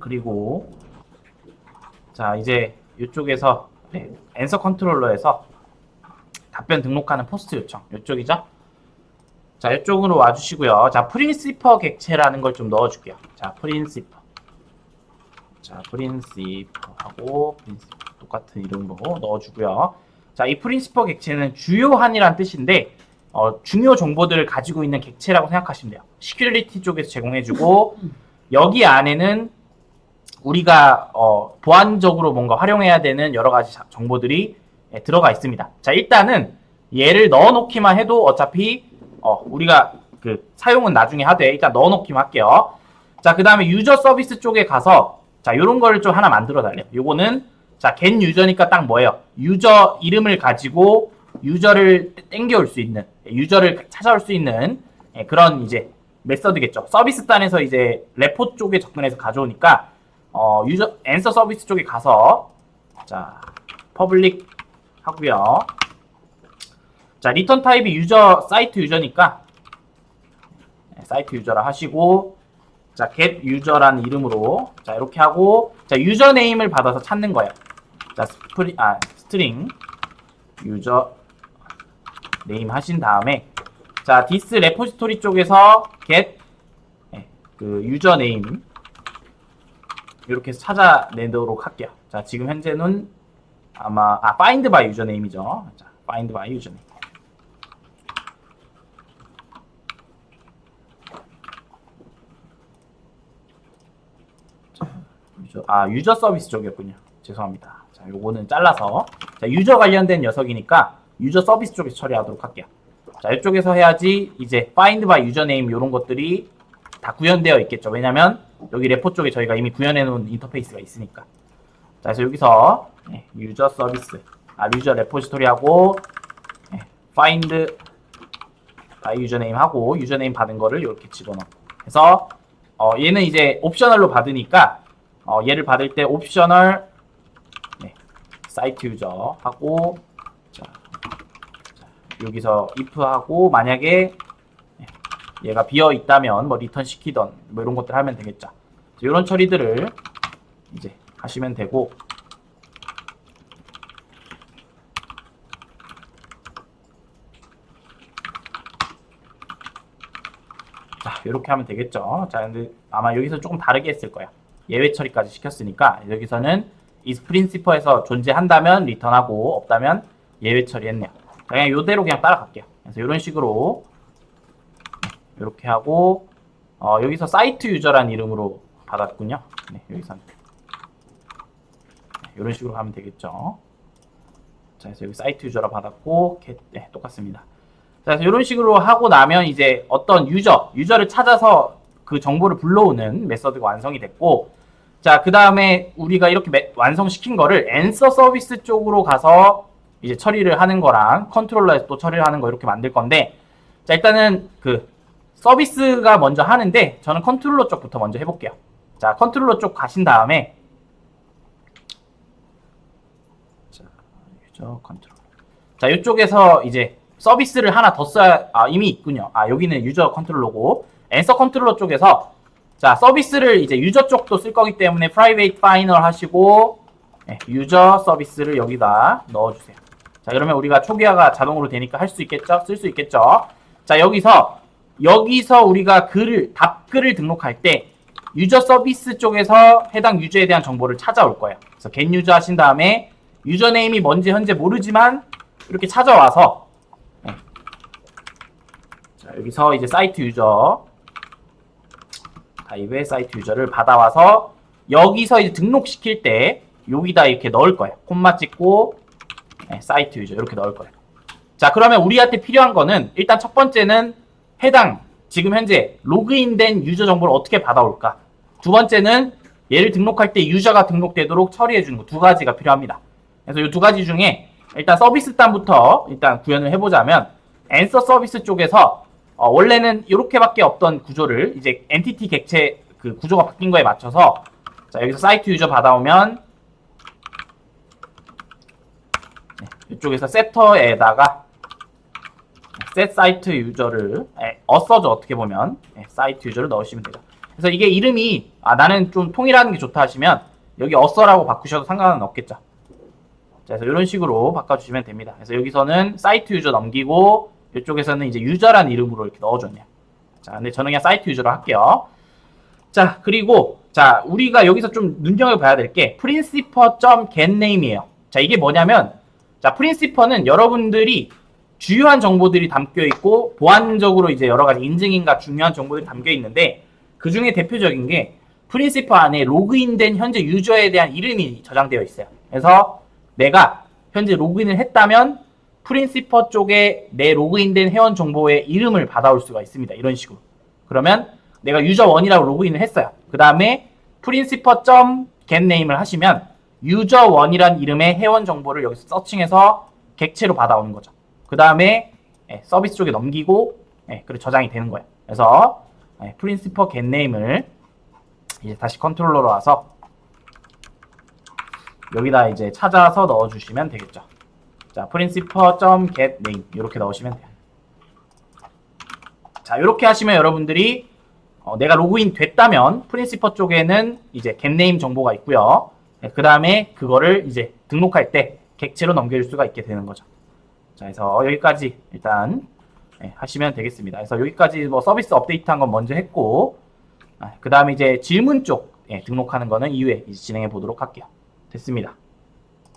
그리고 자 이제 이쪽에서 네, 앤서 컨트롤러에서 답변 등록하는 포스트 요청 이쪽이죠. 자 이쪽으로 와주시고요. 자 프린시퍼 객체라는 걸 좀 넣어줄게요. 자 프린시퍼. 자 프린시퍼하고 프린시퍼 똑같은 이름으로 넣어주고요. 자이 프린시퍼 객체는 주요한이란 뜻인데 어, 중요 정보들을 가지고 있는 객체라고 생각하시면 돼요. 시큐리티 쪽에서 제공해주고 여기 안에는 우리가 어, 보안적으로 뭔가 활용해야 되는 여러 가지 자- 정보들이 예, 들어가 있습니다. 자 일단은 얘를 넣어놓기만 해도 어차피 어, 우리가 그 사용은 나중에 하되 일단 넣어놓기만 할게요. 자 그 다음에 유저 서비스 쪽에 가서 자 요런 거를 좀 하나 만들어 달래요. 요거는 자 get 유저니까 딱 뭐예요? 유저 이름을 가지고 유저를 땡겨올 수 있는 유저를 찾아올 수 있는 예, 그런 이제 메서드겠죠. 서비스 단에서 이제 레포 쪽에 접근해서 가져오니까 어, 유저 앤서 서비스 쪽에 가서 자 퍼블릭 하고요. 자 리턴 타입이 유저 사이트 유저니까 네, 사이트 유저라 하시고 자 get 유저라는 이름으로 자 이렇게 하고 자 유저 네임을 받아서 찾는 거예요. 자 스프리 아 스트링 유저 네임 하신 다음에 자 디스 레포지토리 쪽에서 get 네, 그 유저 네임 이렇게 찾아내도록 할게요. 자 지금 현재는 아마 아 find by 네임이죠. 자 find by 유저, 아 유저 서비스 쪽이었군요. 죄송합니다. 자 요거는 잘라서 자 유저 관련된 녀석이니까 유저 서비스 쪽에서 처리하도록 할게요. 자 이쪽에서 해야지 이제 find by 유저네임 이런 것들이 다 구현되어 있겠죠. 왜냐면 여기 레포 쪽에 저희가 이미 구현해 놓은 인터페이스가 있으니까. 자 그래서 여기서 네, 유저 서비스 아 유저 레포지토리하고 네, find by 유저네임 하고 유저네임 받은 거를 이렇게 집어넣고 해서 어, 얘는 이제 옵셔널로 받으니까 어, 얘를 받을 때 옵셔널 네, 사이트 유저 하고 자, 자, 여기서 if 하고 만약에 네, 얘가 비어 있다면 뭐 리턴 시키던 뭐 이런 것들 하면 되겠죠. 이런 처리들을 이제 하시면 되고 자 이렇게 하면 되겠죠. 자 근데 아마 여기서 조금 다르게 했을 거야. 예외 처리까지 시켰으니까 여기서는 is principal에서 존재한다면 리턴하고 없다면 예외 처리했네요. 자, 그냥 이대로 그냥 따라갈게요. 그래서 이런 식으로 이렇게 하고 어, 여기서 사이트 유저란 이름으로 받았군요. 네, 여기서는 네, 이런 식으로 가면 되겠죠. 자, 그래서 여기 사이트 유저라 받았고 겟, 네, 똑같습니다. 자, 그래서 이런 식으로 하고 나면 이제 어떤 유저, 유저를 찾아서 그 정보를 불러오는 메서드가 완성이 됐고, 자, 그 다음에 우리가 이렇게 매- 완성시킨 거를 앤서 서비스 쪽으로 가서 이제 처리를 하는 거랑 컨트롤러에서 또 처리를 하는 거 이렇게 만들 건데, 자, 일단은 그 서비스가 먼저 하는데, 저는 컨트롤러 쪽부터 먼저 해볼게요. 자, 컨트롤러 쪽 가신 다음에, 자, 유저 컨트롤러. 자, 이쪽에서 이제 서비스를 하나 더 써야, 아, 이미 있군요. 아, 여기는 유저 컨트롤러고, 앤서 컨트롤러 쪽에서, 자, 서비스를 이제 유저 쪽도 쓸 거기 때문에 private final 하시고, 네, 유저 서비스를 여기다 넣어 주세요. 자, 그러면 우리가 초기화가 자동으로 되니까 할 수 있겠죠? 쓸 수 있겠죠? 자, 여기서, 여기서 우리가 글을, 답글을 등록할 때, 유저 서비스 쪽에서 해당 유저에 대한 정보를 찾아올 거예요. 그래서 get 유저 하신 다음에, 유저네임이 뭔지 현재 모르지만, 이렇게 찾아와서, 네. 자, 여기서 이제 사이트 유저, 타입의 사이트 유저를 받아와서, 여기서 이제 등록시킬 때, 여기다 이렇게 넣을 거예요. 콤마 찍고, 네, 사이트 유저 이렇게 넣을 거예요. 자, 그러면 우리한테 필요한 거는 일단 첫 번째는 해당 지금 현재 로그인된 유저 정보를 어떻게 받아올까? 두 번째는 얘를 등록할 때 유저가 등록되도록 처리해 주는 거 두 가지가 필요합니다. 그래서 이 두 가지 중에 일단 서비스 단부터 일단 구현을 해보자면 앤서 서비스 쪽에서 어, 원래는 이렇게밖에 없던 구조를 이제 엔티티 객체 그 구조가 바뀐 거에 맞춰서 자 여기서 사이트 유저 받아오면 네, 이쪽에서 세터에다가 셋 사이트 유저를 에, 어서죠 어떻게 보면 네, 사이트 유저를 넣으시면 되죠. 그래서 이게 이름이 아 나는 좀 통일하는 게 좋다 하시면 여기 어서라고 바꾸셔도 상관은 없겠죠. 자, 그래서 이런 식으로 바꿔주시면 됩니다. 그래서 여기서는 사이트 유저 넘기고 이쪽에서는 이제 유저라는 이름으로 이렇게 넣어줬네요. 자, 근데 저는 그냥 사이트 유저로 할게요. 자, 그리고 자 우리가 여기서 좀 눈여겨봐야 될 게 principal.getName이에요. 자, 이게 뭐냐면 자 principal은 여러분들이 주요한 정보들이 담겨 있고 보안적으로 이제 여러 가지 인증인가 중요한 정보들이 담겨 있는데 그 중에 대표적인 게 프린시퍼 안에 로그인된 현재 유저에 대한 이름이 저장되어 있어요. 그래서 내가 현재 로그인을 했다면 프린시퍼 쪽에 내 로그인된 회원 정보의 이름을 받아올 수가 있습니다. 이런 식으로. 그러면 내가 유저 1이라고 로그인을 했어요. 그 다음에 principal.getName을 하시면 유저 1이란 이름의 회원 정보를 여기서 서칭해서 객체로 받아오는 거죠. 그 다음에 서비스 쪽에 넘기고 예, 그리고 저장이 되는 거예요. 그래서 예, principal getName을 이제 다시 컨트롤러로 와서 여기다 이제 찾아서 넣어주시면 되겠죠. 자, principal.getName 이렇게 넣으시면 돼요. 자, 이렇게 하시면 여러분들이 어, 내가 로그인 됐다면 프린시퍼 쪽에는 이제 getName 정보가 있고요. 그 다음에 그거를 이제 등록할 때 객체로 넘겨줄 수가 있게 되는 거죠. 자, 그래서 여기까지 일단 예, 하시면 되겠습니다. 그래서 여기까지 뭐 서비스 업데이트한 건 먼저 했고, 그 다음에 이제 질문 쪽 예, 등록하는 거는 이후에 진행해 보도록 할게요. 됐습니다.